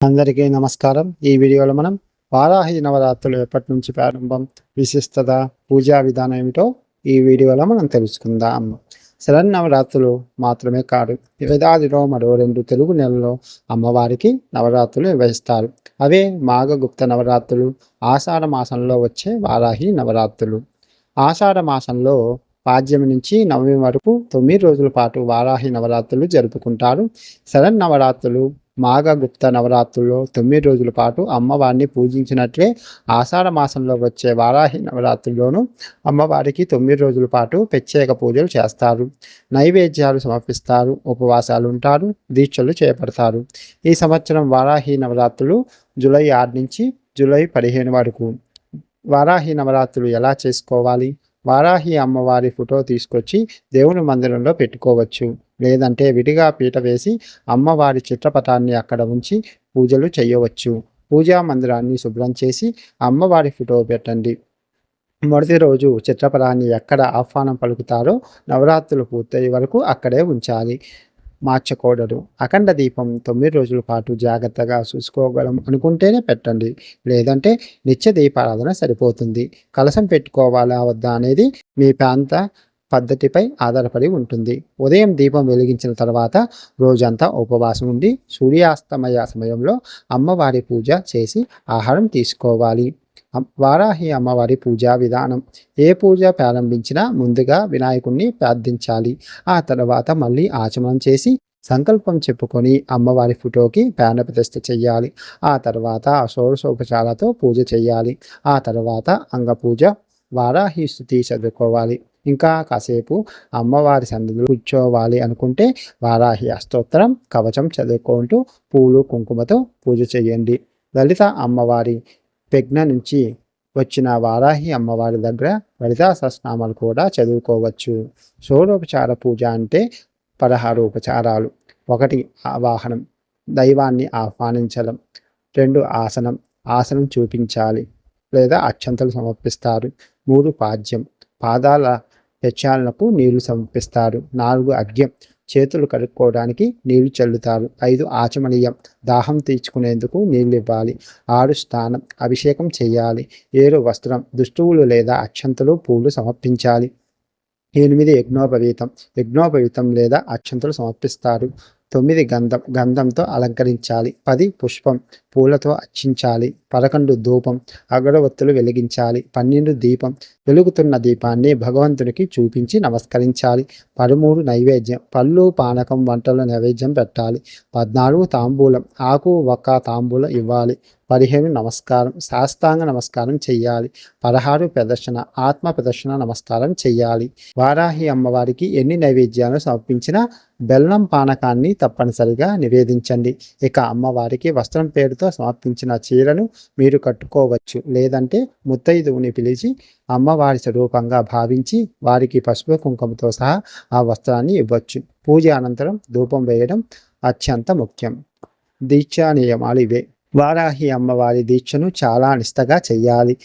అందరికీ నమస్కారం. ఈ వీడియోలో మనం వారాహి నవరాత్రులు ఎప్పటి నుంచి ప్రారంభం విశిష్టత పూజా విధానం ఏమిటో ఈ వీడియోలో మనం తెలుసుకుందాం. శరణ్ నవరాత్రులు మాత్రమే కాదు వేదాదిలో మరో రెండు తెలుగు నెలల్లో అమ్మవారికి నవరాత్రులు నిర్వహిస్తారు. అవే మాఘగుప్త నవరాత్రులు ఆషాఢ మాసంలో వచ్చే వారాహి నవరాత్రులు. ఆషాఢ మాసంలో పాడ్యమి నుంచి నవమి వరకు తొమ్మిది రోజుల పాటు వారాహి నవరాత్రులు జరుపుకుంటారు. శరణ్ నవరాత్రులు మాఘగుప్త నవరాత్రుల్లో తొమ్మిది రోజుల పాటు అమ్మవారిని పూజించినట్లే ఆషాఢ మాసంలో వచ్చే వారాహి నవరాత్రుల్లోనూ అమ్మవారికి తొమ్మిది రోజుల పాటు ప్రత్యేక పూజలు చేస్తారు. నైవేద్యాలు సమర్పిస్తారు ఉపవాసాలు ఉంటారు దీక్షలు చేపడతారు. ఈ సంవత్సరం వారాహి నవరాత్రులు జూలై ఆరు నుంచి జూలై పదిహేను వరకు. వారాహి నవరాత్రులు ఎలా చేసుకోవాలి? వారాహి అమ్మవారి ఫోటో తీసుకొచ్చి దేవుని మందిరంలో పెట్టుకోవచ్చు. లేదంటే విడిగా పీట వేసి అమ్మవారి చిత్రపటాన్ని అక్కడ ఉంచి పూజలు చేయవచ్చు. పూజా మందిరాన్ని శుభ్రం చేసి అమ్మవారి ఫోటో పెట్టండి. మొదటి రోజు చిత్రపటాన్ని ఎక్కడ ఆహ్వానం పలుకుతారో నవరాత్రులు పూర్తయ్యే వరకు అక్కడే ఉంచాలి. మార్చకూడదు అఖండ దీపం తొమ్మిది రోజుల పాటు జాగ్రత్తగా చూసుకోగలం అనుకుంటేనే పెట్టండి. లేదంటే నిత్య దీపారాధన సరిపోతుంది. కలసం పెట్టుకోవాలా వద్దా అనేది మీ ప్రాంత పద్ధతిపై ఆధారపడి ఉంటుంది. ఉదయం దీపం వెలిగించిన తర్వాత రోజంతా ఉపవాసం ఉండి సూర్యాస్తమయ సమయంలో అమ్మవారి పూజ చేసి ఆహారం తీసుకోవాలి. వారాహి అమ్మవారి పూజా విధానం. ఏ పూజ ప్రారంభించినా ముందుగా వినాయకుణ్ణి ప్రార్థించాలి. ఆ తర్వాత మళ్ళీ ఆచమనం చేసి సంకల్పం చెప్పుకొని అమ్మవారి ఫోటోకి ప్రాణ ప్రతిష్ఠ చెయ్యాలి. ఆ తర్వాత షోడశోపచారాలతో పూజ చేయాలి ఆ తర్వాత అంగపూజ వారాహి స్థుతి చదువుకోవాలి. ఇంకా కాసేపు అమ్మవారి సన్నిధిలో కూర్చోవాలి అనుకుంటే వారాహి అష్టోత్తరం కవచం చదువుకుంటూ పూలు కుంకుమతో పూజ చేయండి. లలిత అమ్మవారి ప్రజ్ఞ నుంచి వచ్చిన వారాహి అమ్మవారి దగ్గర లలితా సహస్రనామాలు కూడా చదువుకోవచ్చు. షోడోపచార పూజ అంటే పదహారు ఉపచారాలు. ఒకటి ఆవాహనం. దైవాన్ని ఆహ్వానించడం. రెండు ఆసనం. ఆసనం చూపించాలి. లేదా అక్షంతలు సమర్పిస్తారు. మూడు పాద్యం. పాదాల ప్రక్షాళనకు నీళ్ళు సమర్పిస్తారు నాలుగు అగ్యం చేతులు కడుక్కోవడానికి నీళ్ళు చల్లుతారు. ఐదు ఆచమనీయం దాహం తీర్చుకునేందుకు నీళ్ళు ఇవ్వాలి ఆరు స్నానం అభిషేకం చేయాలి. ఏడు వస్త్రం దుస్తువులు లేదా అక్షంతలు పూలు సమర్పించాలి. ఎనిమిది యజ్ఞోపవీతం. యజ్ఞోపవీతం లేదా అక్షంతలు సమర్పిస్తారు. తొమ్మిది గంధం గంధంతో అలంకరించాలి. పది పుష్పం పూలతో అర్చించాలి. పదకొండు ధూపం అగరవత్తులు వెలిగించాలి. పన్నెండు దీపం వెలుగుతున్న దీపాన్ని భగవంతునికి చూపించి నమస్కరించాలి. పదమూడు నైవేద్యం పళ్ళు పానకం వంటలు నైవేద్యం పెట్టాలి. పద్నాలుగు తాంబూలం ఆకు ఒక్క తాంబూలం ఇవ్వాలి. పదిహేను నమస్కారం శాస్తాంగ నమస్కారం చేయాలి పదహారు ప్రదర్శన ఆత్మ ప్రదర్శన నమస్కారం చేయాలి వారాహి అమ్మవారికి ఎన్ని నైవేద్యాలు సమర్పించినా బెల్లం పానకాన్ని తప్పనిసరిగా నివేదించండి. ఇక అమ్మవారికి వస్త్రం పేరుతో సమర్పించిన చీరను మీరు కట్టుకోవచ్చు. లేదంటే ముత్తైదువుని పిలిచి అమ్మవారి స్వరూపంగా భావించి వారికి పసుపు కుంకుమతో సహా ఆ వస్త్రాన్ని ఇవ్వచ్చు. పూజ అనంతరం ధూపం వేయడం అత్యంత ముఖ్యం. దీక్షా నియమాలు ఇవే. వారాహి అమ్మవారి దీక్షను చాలా నిష్టగా చేయాలి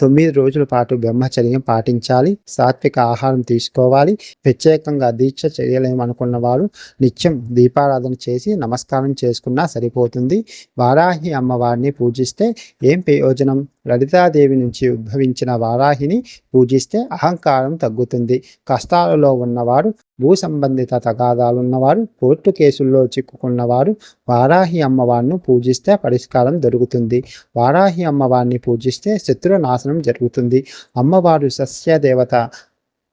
తొమ్మిది రోజుల పాటు బ్రహ్మచర్యం పాటించాలి. సాత్విక ఆహారం తీసుకోవాలి. ప్రత్యేకంగా దీక్ష చేయలేమనుకున్న వారు నిత్యం దీపారాధన చేసి నమస్కారం చేసుకున్నా సరిపోతుంది. వారాహి అమ్మవారిని పూజిస్తే ఏం ప్రయోజనం? లలితాదేవి నుంచి ఉద్భవించిన వారాహిని పూజిస్తే అహంకారం తగ్గుతుంది. కష్టాలలో ఉన్నవారు భూ సంబంధిత తగాదాలున్నవారు కోర్టు కేసుల్లో చిక్కుకున్నవారు వారాహి అమ్మవారిని పూజిస్తే పరిష్కారం దొరుకుతుంది. వారాహి అమ్మవారిని పూజిస్తే శత్రు నాశనం జరుగుతుంది. అమ్మవారు సస్య దేవత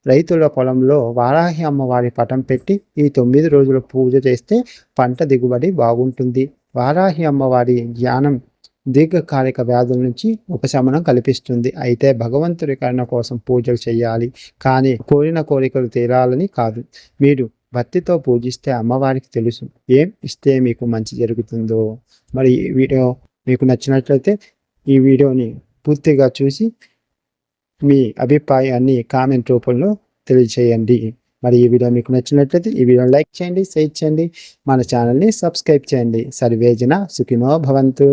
రైతుల పొలంలో వారాహి అమ్మవారి పటం పెట్టి ఈ తొమ్మిది రోజులు పూజ చేస్తే పంట దిగుబడి బాగుంటుంది. వారాహి అమ్మవారి ధ్యానం దీర్ఘకాలిక వ్యాధుల నుంచి ఉపశమనం కల్పిస్తుంది. అయితే భగవంతుడి కరుణ కోసం పూజలు చేయాలి. కానీ కోరిన కోరికలు తీరాలని కాదు. మీరు భక్తితో పూజిస్తే అమ్మవారికి తెలుసు. ఏం ఇస్తే మీకు మంచి జరుగుతుందో. మరి ఈ వీడియో మీకు నచ్చినట్లయితే ఈ వీడియోని పూర్తిగా చూసి మీ అభిప్రాయాన్ని కామెంట్ రూపంలో తెలియచేయండి మరి ఈ వీడియో మీకు నచ్చినట్లయితే ఈ వీడియోని లైక్ చేయండి షేర్ చేయండి మన ఛానల్ని సబ్స్క్రైబ్ చేయండి. సర్వేజన సుఖినో భవంతు.